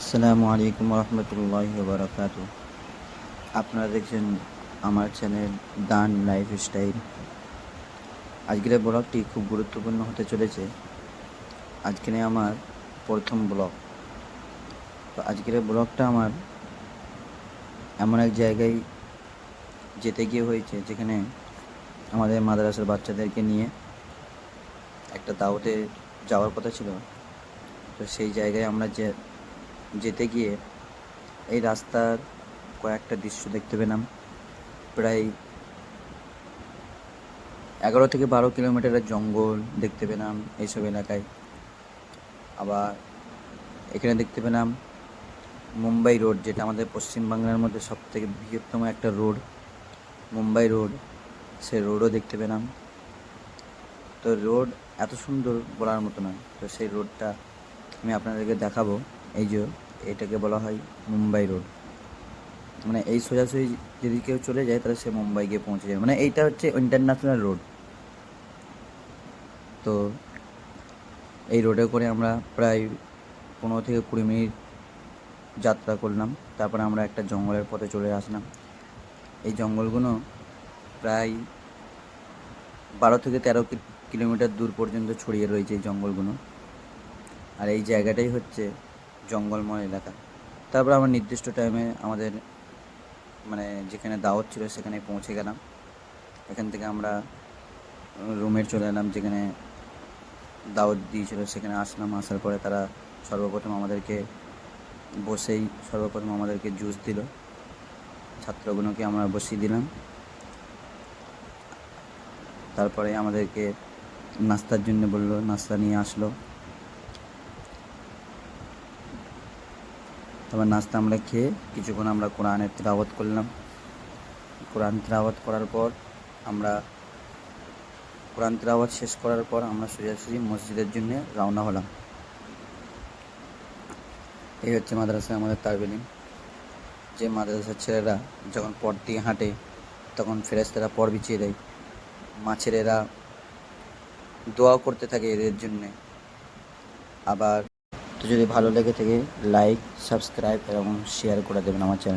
আসসালামু আলাইকুম রহমতুল্লাহ বারকাত আপনারা দেখছেন আমার চ্যানেল দান লাইফ স্টাইল আজকের ব্লগটি খুব গুরুত্বপূর্ণ হতে চলেছে। আজকের এই আমার প্রথম ব্লগ। তো আজকের ব্লগটা আমার এমন এক জায়গায় যেতে গিয়ে হয়েছে, যেখানে আমাদের মাদ্রাসার বাচ্চাদেরকে নিয়ে একটা দাওতে যাওয়ার কথা ছিল। তো সেই জায়গায় আমরা যে যেতে গিয়ে এই রাস্তার কয়েকটা দৃশ্য দেখতে পেলাম। প্রায় এগারো থেকে বারো কিলোমিটারের জঙ্গল দেখতে পেলাম এইসব এলাকায়। আবার এখানে দেখতে পেলাম মুম্বাই রোড, যেটা আমাদের পশ্চিমবাংলার মধ্যে সব থেকে বৃহত্তম একটা রোড। মুম্বাই রোড, সে রোডও দেখতে পেলাম। তো রোড এত সুন্দর বলার মতো নয়। তো সেই রোডটা আমি আপনাদেরকে দেখাবো। এই যে এটাকে বলা হয় মুম্বাই রোড। মানে এই সোজাসুজি যদি কেউ চলে যায়, তাহলে সে মুম্বাই গিয়ে পৌঁছে যায় মানে এইটা হচ্ছে ইন্টারন্যাশনাল রোড তো এই রোডে করে আমরা প্রায় পনেরো থেকে কুড়ি মিনিট যাত্রা করলাম। তারপরে আমরা একটা জঙ্গলের পথে চলে আসলাম। এই জঙ্গলগুলো প্রায় বারো থেকে তেরো কিলোমিটার দূর পর্যন্ত ছড়িয়ে রয়েছে এই জঙ্গলগুলো। আর এই জায়গাটাই হচ্ছে জঙ্গলময় এলাকা। তারপর আমরা নির্দিষ্ট টাইমে আমাদের মানে যেখানে দাওয়াত ছিল সেখানে পৌঁছে গেলাম। এখান থেকে আমরা রুমে চলে এলাম যেখানে দাওয়াত দিয়েছিল, সেখানে আসলাম। আসার পরে তারা সর্বপ্রথম আমাদেরকে বসেই সর্বপ্রথম আমাদেরকে জুস দিল। ছাত্রগুলোকে আমরা বসিয়ে দিলাম। তারপরে আমাদেরকে নাস্তার জন্য বলল, নাস্তা নিয়ে আসলো। তারপর নাস্তা আমরা খেয়ে কিছুক্ষণ আমরা কোরআনের তিলাওয়াত করলাম। কোরআন তিলাওয়াত করার পর আমরা কোরআন তিলাওয়াত শেষ করার পর আমরা সোজাসুজি মসজিদের জন্য রওনা হলাম। এই হচ্ছে মাদ্রাসা আমাদের তারবিলিম। যে মাদ্রাসার ছেলেরা যখন পর দিয়ে হাঁটে, তখন ফেরেস্তারা পর বিছিয়ে দেয়। মাছের এরা দোয়া করতে থাকে এদের জন্যে। আবার তো যদি ভালো লেগে থাকে লাইক সাবস্ক্রাইব এবং শেয়ার করে দেবেন আমার চ্যানেল